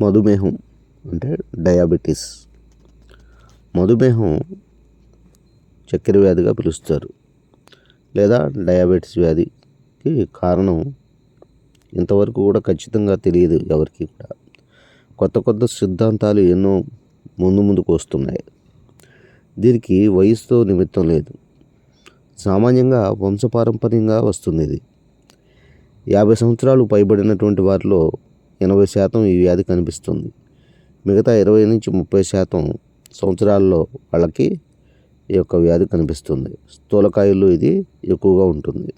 మధుమేహం అంటే డయాబెటీస్. మధుమేహం చక్కెర వ్యాధిగా పిలుస్తారు. లేదా డయాబెటీస్ వ్యాధికి కారణం ఇంతవరకు కూడా ఖచ్చితంగా తెలియదు ఎవరికి కూడా. కొత్త కొత్త సిద్ధాంతాలు ఎన్నో ముందు ముందుకు వస్తున్నాయి. దీనికి వయసుతో నిమిత్తం లేదు. సామాన్యంగా వంశపారంపర్యంగా వస్తుంది ఇది. యాభై సంవత్సరాలు పైబడినటువంటి వారిలో ఎనభై శాతం ఈ వ్యాధి కనిపిస్తుంది. మిగతా ఇరవై నుంచి ముప్పై శాతం సంవత్సరాల్లో వాళ్ళకి ఈ యొక్క వ్యాధి కనిపిస్తుంది. స్థూలకాయల్లో ఇది ఎక్కువగా ఉంటుంది.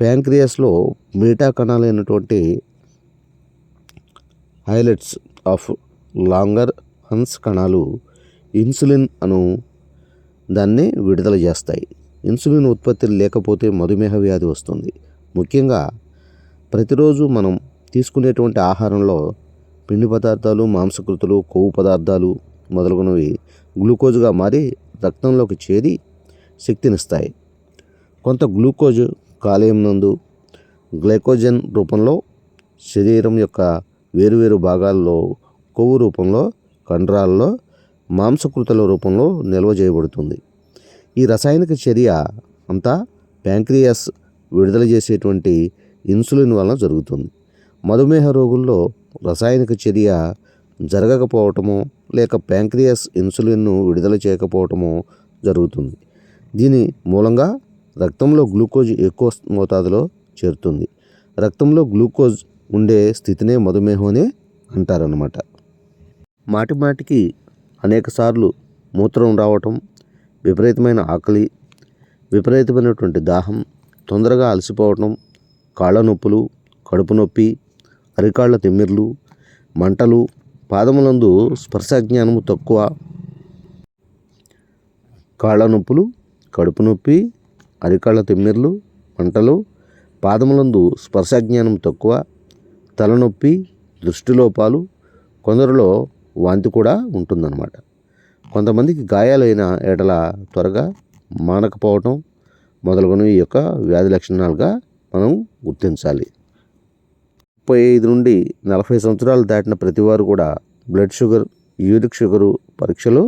ప్యాంక్రియాస్లో మీటా కణాలైనటువంటి హైలైట్స్ ఆఫ్ లాంగర్ హన్స్ కణాలు ఇన్సులిన్ అను దాన్ని విడుదల చేస్తాయి. ఇన్సులిన్ ఉత్పత్తి లేకపోతే మధుమేహ వ్యాధి వస్తుంది. ముఖ్యంగా ప్రతిరోజు మనం తీసుకునేటువంటి ఆహారంలో పిండి పదార్థాలు మాంసకృతులు కొవ్వు పదార్థాలు మొదలగునవి గ్లూకోజ్గా మారి రక్తంలోకి చేరి శక్తినిస్తాయి కొంత గ్లూకోజ్ కాలేయం నందు గ్లైకోజన్ రూపంలో శరీరం యొక్క వేరువేరు భాగాల్లో కొవ్వు రూపంలో కండరాల్లో మాంసకృతుల రూపంలో నిల్వ చేయబడుతుంది. ఈ రసాయనిక చర్య అంతా ప్యాంక్రియాస్ విడుదల చేసేటువంటి ఇన్సులిన్ వలన జరుగుతుంది. మధుమేహ రోగుల్లో రసాయనిక చర్య జరగకపోవటమో లేక ప్యాంక్రియాస్ ఇన్సులిన్ను విడుదల చేయకపోవటము జరుగుతుంది. దీని మూలంగా రక్తంలో గ్లూకోజ్ ఎక్కువ మోతాదులో చేరుతుంది. రక్తంలో గ్లూకోజ్ ఉండే స్థితినే మధుమేహం అని అంటారనమాట మాటిమాటికి అనేకసార్లు మూత్రం రావటం విపరీతమైన ఆకలి విపరీతమైనటువంటి దాహం తొందరగా అలసిపోవటం కాళ్ళ నొప్పులు కడుపు నొప్పి అరికాళ్ళ తిమ్మిర్లు మంటలు పాదములందు స్పర్శ జ్ఞానము తక్కువ. కాళ్ళ నొప్పులు కడుపు నొప్పి అరికాళ్ళ తిమ్మిర్లు మంటలు పాదములందు స్పర్శ జ్ఞానం తక్కువ. తలనొప్పి దృష్టిలోపాలు కొందరిలో వాంతి కూడా ఉంటుందన్నమాట. కొంతమందికి గాయాలైన ఎడల త్వరగా మానకపోవటం మొదలగునవి ఈ యొక్క వ్యాధి లక్షణాలుగా మనం గుర్తించాలి. ముప్పై ఐదు నుండి నలభై సంవత్సరాలు దాటిన ప్రతివారు కూడా బ్లడ్ షుగర్ యూరిక్ షుగరు పరీక్షలు